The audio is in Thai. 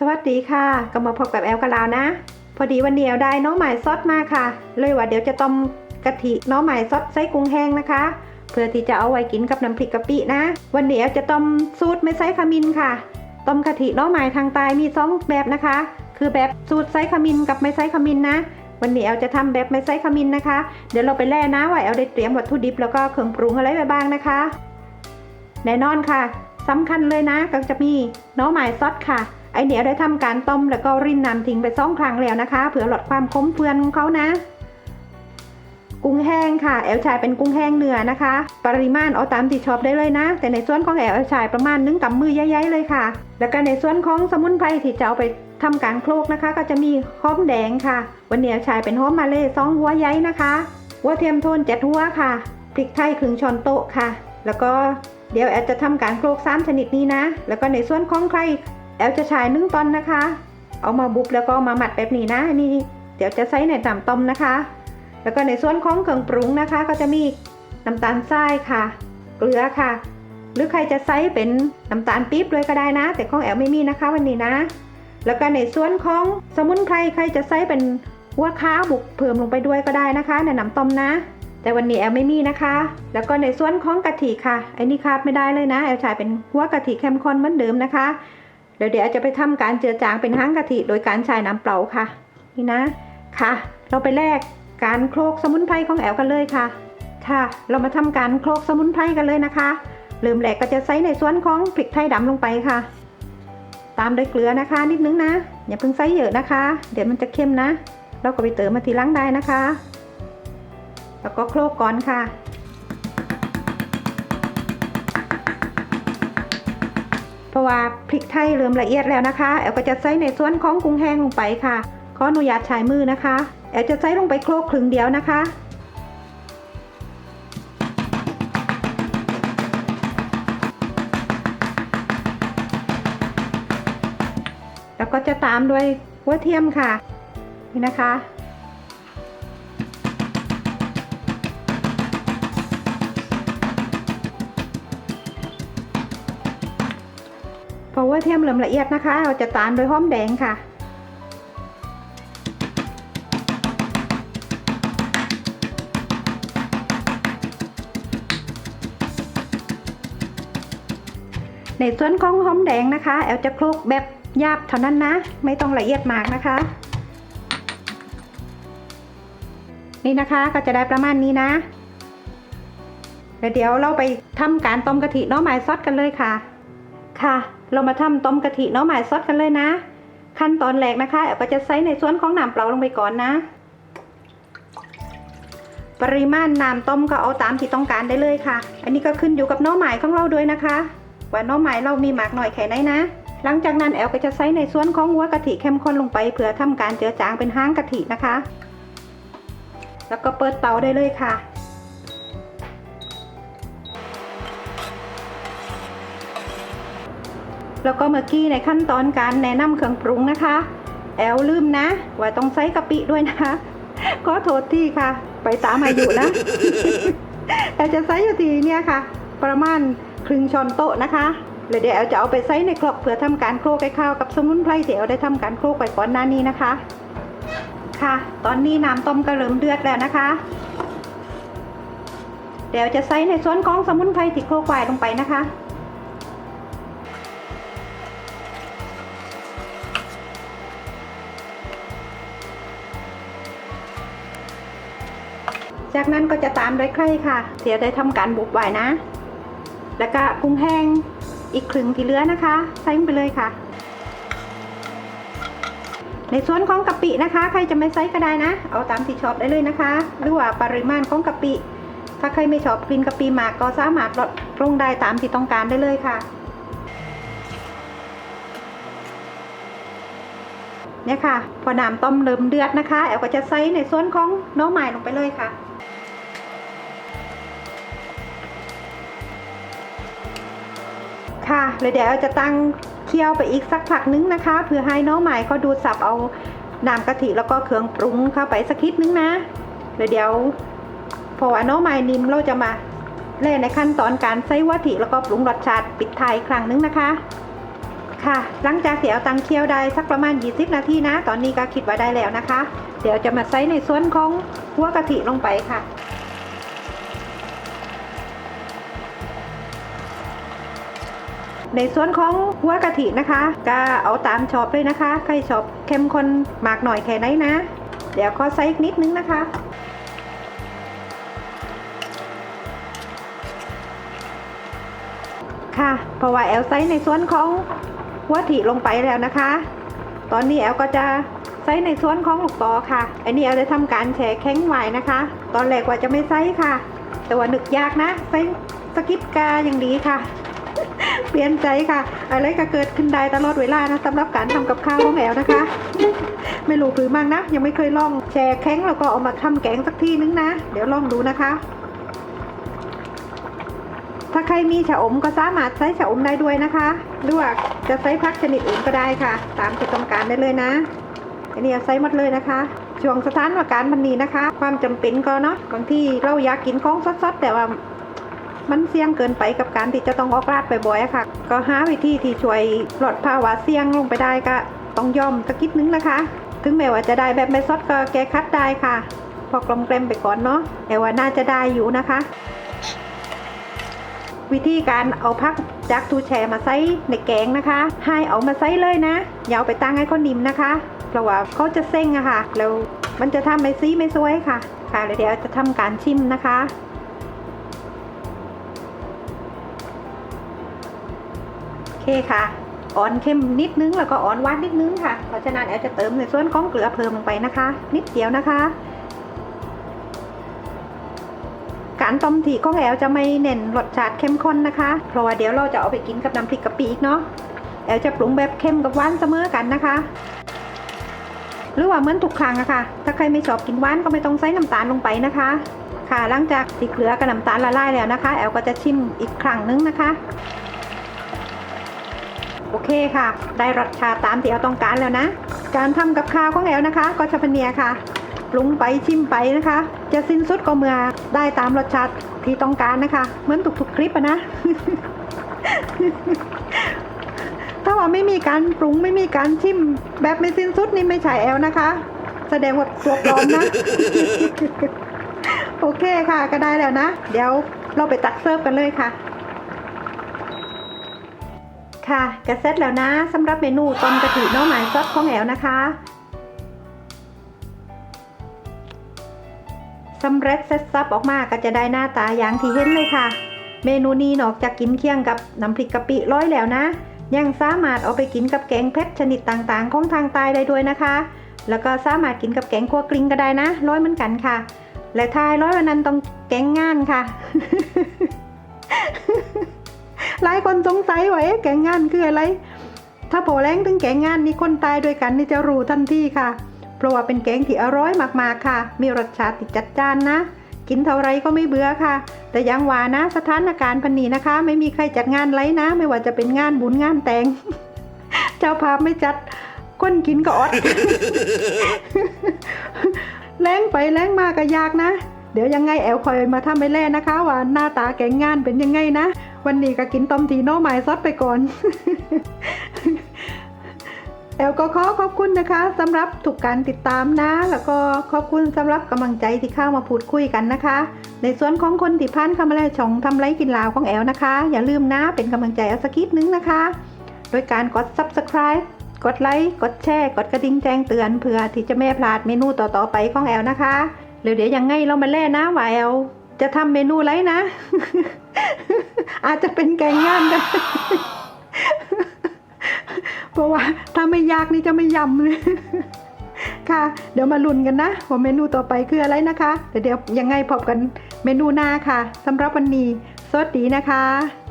สวัสดีค่ะ ก็มาพบกับแอลกับลาวนะ พอดีวันเดียวได้น้องหม่ซดมาค่ะ เลยว่าเดี๋ยวจะต้มกะทิน้องหม่ซดไส้กุ้งแห้งนะคะ เพื่อที่จะเอาไว้กินกับน้ำพริกกะปินะ วันนี้แอลจะต้มสูตรไม่ใส่ขมิ้นค่ะ ต้มกะทิน้องหม่ทางใต้มีสองแบบนะคะ คือแบบสูตรไส้ขมิ้นกับไม่ใส่ขมิ้นนะ วันนี้แอลจะทำแบบไม่ใส่ขมิ้นนะคะ เดี๋ยวเราไปแล่นะว่าแอลได้เตรียมวัตถุดิบแล้วก็เครื่องปรุงอะไรไว้บ้างนะคะ แน่นอนค่ะสำคัญเลยนะก็จะมีน้องหมายซอสค่ะ ไอเนี้ยได้ทำการต้มแล้วก็รินน้ำทิ้งไปสองครั้งแล้วนะคะ เผื่อลดความคมเฟือนของเขานะ กุ้งแห้งค่ะ แอลชายเป็นกุ้งแห้งเนื้อนะคะ ปริมาณเอาตามที่ชอบได้เลยนะ แต่ในส่วนของแอลชายประมาณนึงกับมือใหญ่ๆเลยค่ะ แล้วก็ในส่วนของสมุนไพรที่จะเอาไปทำการโคลกนะคะ ก็จะมีหอมแดงค่ะ วันนี้แอลชายเป็นหอมมาเล่สองหัวใหญ่นะคะหัวเทียมโทนเจ็ดหัวค่ะพริกไทยครึ่งช้อนโต๊ะค่ะ แล้วก็เดี๋ยวแอลจะทำการโคลกสามชนิดนี้นะ แล้วก็ในส่วนของไข่ แอลจะใช้หนึ่งตอนนะคะ เอามาบุบแล้วก็มาหมัดแบบนี้นะอันนี่ เดี๋ยวจะใส่ในน้ำต้มนะคะ แล้วก็ในส่วนของเครื่องปรุงนะคะ ก็จะมีน้ำตาลทรายค่ะ เกลือค่ะ หรือใครจะใส่เป็นน้ำตาลปี๊บด้วยก็ได้นะ แต่ของแอลไม่มีนะคะวันนี้นะ แล้วก็ในส่วนของสมุนไพรใครจะใส่เป็นหัวค้าบุกเพิ่มลงไปด้วยก็ได้นะคะ ในน้ำต้มนะแต่วันนี้แอลไม่มีนะคะ แล้วก็ในส่วนของกะทิค่ะไอ้นี่ขาดไม่ได้เลยนะ แอลใช้เป็นหัวกะทิเข้มข้นเหมือนเดิมนะคะ เดี๋ยวเดี๋ยวจะไปทำการเจือจางเป็นห้างกะทิโดยการใช้น้ำเปล่าค่ะ นี่นะค่ะ เราไปแลกการโคลกสมุนไพรของแอลกันเลยค่ะ ค่ะ เรามาทำการโคลกสมุนไพรกันเลยนะคะเริ่มแรกก็จะใส่ในส่วนของพริกไทยดำลงไปค่ะ ตามด้วยเกลือนะคะ นิดนึงนะ อย่าเพิ่งใส่เยอะนะคะ เดี๋ยวมันจะเค็มนะ เราก็ไปเติมมาทีหลังได้นะคะ แล้วก็โคลกก่อนค่ะ ราะว่าพริกไทยเริ่มละเอียดแล้วนะคะ แอลก็จะใส่ในส่วนของกุ้งแห้งลงไปค่ะ ขออนุญาตใช้มือนะคะ แอลจะใส่ลงไปโคลกครึ่งเดียวนะคะแล้วก็จะตามด้วยหัวเทียมค่ะ นี่นะคะ หัวเทียมเริ่มละเอียดนะคะเราจะตามด้วยหอมแดงค่ะ ในส่วนของหอมแดงนะคะแอลจะคลุกแบบหยาบเท่านั้นนะ ไม่ต้องละเอียดมากนะคะ นี่นะคะก็จะได้ประมาณนี้นะเดี๋ยวเราไปทำการต้มกะทิน้อไม้ซดกันเลยค่ะ ค่ะ เรามาทำต้มกะทิหน้อไม้ซดกันเลยนะ ขั้นตอนแรกนะคะแอลก็จะใส่ในส่วนของน้ำเปล่าลงไปก่อนนะ ปริมาณน้ำต้มก็เอาตามที่ต้องการได้เลยค่ะ อันนี้ก็ขึ้นอยู่กับน้อไม้ของเราด้วยนะคะ ว่าน้อไม้เรามีหมากหน่อยแค่ไหนนะ หลังจากนั้นแอลก็จะใส่ในส่วนของหัวกะทิเข้มข้นลงไปเพื่อทำการเจือจางเป็นห้างกะทินะคะ แล้วก็เปิดเตาได้เลยค่ะ แล้วก็เมื่อกี้ในขั้นตอนการแนะนำเครื่องปรุงนะคะ แอลลืมนะ ว่าต้องใส่กะปิด้วยนะคะขอโทษที่ค่ะ ไปตามอายุนะแอลจะใส่อยู่ทีเนี่ยค่ะ ประมาณครึ่งช้อนโต๊ะนะคะแล้วเดี๋ยวแอลจะเอาไปใส่ในครกเพื่อทำการโคลกให้ข้าวกับสมุนไพรที่แอลได้ทำการโคลกไปก่อนหน้านี้นะคะ ค่ะ ตอนนี้น้ำต้มก็เริ่มเดือดแล้วนะคะ เดี๋ยวจะใส่ในส่วนของสมุนไพรที่โคลกไว้ลงไปนะคะ จากนั้นก็จะตามด้วยไข่ค่ะเดี๋ยวได้ทำการบุบไว้นะ แล้วก็กุ้งแห้งอีกครึ่งที่เหลือนะคะ ใส่ลงไปเลยค่ะ ในส่วนของกะปินะคะ ใครจะไม่ใส่ก็ได้นะ เอาตามที่ชอบได้เลยนะคะ หรือว่าปริมาณของกะปิ ถ้าใครไม่ชอบกลิ่นกะปิมากก็สามารถลดลงได้ตามที่ต้องการได้เลยค่ะ เนี่ยค่ะ พอน้ำต้มเริ่มเดือดนะคะ แอลก็จะใส่ในส่วนของน้อไม้ลงไปเลยค่ะค่ะเลยเดี๋ยวจะตั้งเคี่ยวไปอีกสักพักนึงนะคะ เพื่อให้น้องใหม่เขาดูดสับเอาน้ำกะทิแล้วก็เครื่องปรุงเข้าไปสักนิดนึงนะเลยเดี๋ยวพอว่าน้องใหม่นิ่มเราจะมาเล่นในขั้นตอนการใส่วัตถิแล้วก็ปรุงรสชาติปิดท้ายอีกครั้งนึงนะคะ ค่ะ หลังจากที่เอาตังเคี่ยวได้สักประมาณ 20 นาทีนะ ตอนนี้ก็คิดว่าได้แล้วนะคะ เดี๋ยวจะมาใส่ในส่วนของหัวกะทิลงไปค่ะในส่วนของหัวกะทินะคะก็เอาตามชอบเลยนะคะ ใครชอบเข้มข้นมากหน่อยแค่ไหนนะ เดี๋ยวขอใส่อีกนิดนึงนะคะ ค่ะเพราะว่าแอลไซส์ในส่วนของ หัวถิลงไปแล้วนะคะ ตอนนี้แอลก็จะไซส์ในส่วนของลูกตอค่ะ อันนี้แอลจะทำการแช่แข็งไว้นะคะ ตอนแรกว่าจะไม่ไซส์ค่ะ แต่ว่านึกยากนะไซส์สกิปกาอย่างดีค่ะ เปลี่ยนใจค่ะ อะไรก็เกิดขึ้นได้ตลอดเวลานะสำหรับการทำกับข้าวของแอลนะคะ ไม่รู้หรือมั่งนะ ยังไม่เคยลองแช่แข็งแล้วก็เอามาทำแกงสักทีนึงนะ เดี๋ยวลองดูนะคะ ถ้าใครมีชะอมก็สามารถใช้ชะอมได้ด้วยนะคะหรือว่าจะใช้ผักชนิดอื่นก็ได้ค่ะ ตามที่ต้องการได้เลยนะอันนี้เอาใช้หมดเลยนะคะ ช่วงสถานการณ์มันนี้นะคะ ความจำเป็นก็เนาะบางที่เราอยากกินของสดๆแต่ว่ามันเสี่ยงเกินไปกับการที่จะต้องออกราดบ่อยๆอะค่ะ ก็หาวิธีที่ช่วยลดภาวะเสี่ยงลงไปได้ก็ต้องยอมสักนิดนึงนะคะ ถึงแม้ว่าจะได้แบบไม่สดก็แก้คัดได้ค่ะ พอกลมเกลมไปก่อนเนาะแต่ว่าน่าจะได้อยู่นะคะ วิธีการเอาพักจากทูแชร์มาใส่ในแกงนะคะ ให้เอามาใส่เลยนะอย่าเอาไปตั้งให้เขานิ่มนะคะ เพราะว่าเขาจะเส้งอะค่ะแล้วมันจะทำให้ซีไม่สวยค่ะ ค่ะเดี๋ยวจะทำการชิมนะคะโอเคค่ะอ่อนเข้มนิดนึงแล้วก็อ่อนหวานนิดนึงค่ะเพราะฉะนั้นแอลจะเติมในส่วนของเกลือเพิ่มลงไปนะคะ นิดเดียวนะคะ การต้มถี่ของแอลจะไม่เน้นรสชาติเข้มข้นนะคะ เพราะว่าเดี๋ยวเราจะเอาไปกินกับน้ำพริกกะปิอีกเนาะแอลจะปรุงแบบเข้มกับหวานเสมอกันนะคะ หรือว่าเหมือนทุกครั้งอะค่ะ ถ้าใครไม่ชอบกินหวานก็ไม่ต้องใส่น้ำตาลลงไปนะคะ ค่ะหลังจากที่เกลือกับน้ำตาลละลายแล้วนะคะ แอลก็จะชิมอีกครั้งนึงนะคะโอเคค่ะ ได้รสชาติตามที่แอลต้องการแล้วนะ การทำกับข้าวของแอลนะคะ ก็จะเป็นเนียค่ะ ปรุงไปชิมไปนะคะ จะสิ้นสุดก็เมื่อได้ตามรสชาติที่ต้องการนะคะ เหมือนทุกๆคลิปอะนะ ถ้าว่าไม่มีการปรุงไม่มีการชิมแบบไม่สิ้นสุดนี่ไม่ใช่แอลนะคะ แสดงว่าตัวปลอมนะ โอเคค่ะก็ได้แล้วนะ เดี๋ยวเราไปตักเสิร์ฟกันเลยค่ะค่ะกระเซ็ตแล้วนะสำหรับเมนูต้มกะทิน้องหมายซอสของแอลนะคะ สำเร็จเสร็จสับออกมาก็จะได้หน้าตาอย่างที่เห็นเลยค่ะ เมนูนี้นอกจากกินเคียงกับน้ำพริกกะปิร้อยแล้วนะ ยังสามารถเอาไปกินกับแกงเผ็ดชนิดต่างๆ ของทางใต้ได้ด้วยนะคะ แล้วก็สามารถกินกับแกงคั่วกลิ้งก็ได้นะร้อยเหมือนกันค่ะ และทายร้อยวันนั้นต้องแกงงานค่ะ หลายคนสงสัยว่าแกงงานคืออะไร ถ้าโผแรงถึงแกงงานนี่คนตายด้วยกันนี่จะรู้ทันทีค่ะ เพราะว่าเป็นแกงที่อร่อยมากๆค่ะ มีรสชาติจัดจ้านนะ กินเท่าไรก็ไม่เบื่อค่ะ แต่ยังว่านะสถานการณ์พันนี้นะคะ ไม่มีใครจัดงานไรนะ ไม่ว่าจะเป็นงานบุญงานแต่ง เจ้าภาพไม่จัดคนกินก็อดแรงไปแรงมาก็ยากนะ เดี๋ยวยังไงแอลคอยมาทำไปแล่นะคะ ว่าหน้าตาแกงงานเป็นยังไงนะ วันนี้ก็กินต้มทีโน่หมายซดไปก่อน แอลก็ขอขอบคุณนะคะสำหรับทุกการติดตามนะ แล้วก็ขอบคุณสำหรับกำลังใจที่เข้ามาพูดคุยกันนะคะ ในส่วนของคนที่พันเข้ามาแล้วช่องทำไรกินลาวของแอลนะคะ อย่าลืมนะเป็นกำลังใจเอาสักนิดนึงนะคะ โดยการกด subscribe กดไลค์กดแชร์กดกระดิ่งแจ้งเตือนเพื่อที่จะไม่พลาดเมนูต่อๆไปของแอลนะคะเดี๋ยวเดี๋ยวยังไงเรามาแล่นะว่าแอลจะทำเมนูไรนะ อาจจะเป็นแกงง่านกัน เพราะว่าถ้าไม่ยากนี่จะไม่ยำเลยค่ะ เดี๋ยวมาลุ้นกันนะว่าเมนูต่อไปคืออะไรนะคะ เดี๋ยวยังไงพบกันเมนูหน้าค่ะสำหรับวันนี้สวัสดีนะคะ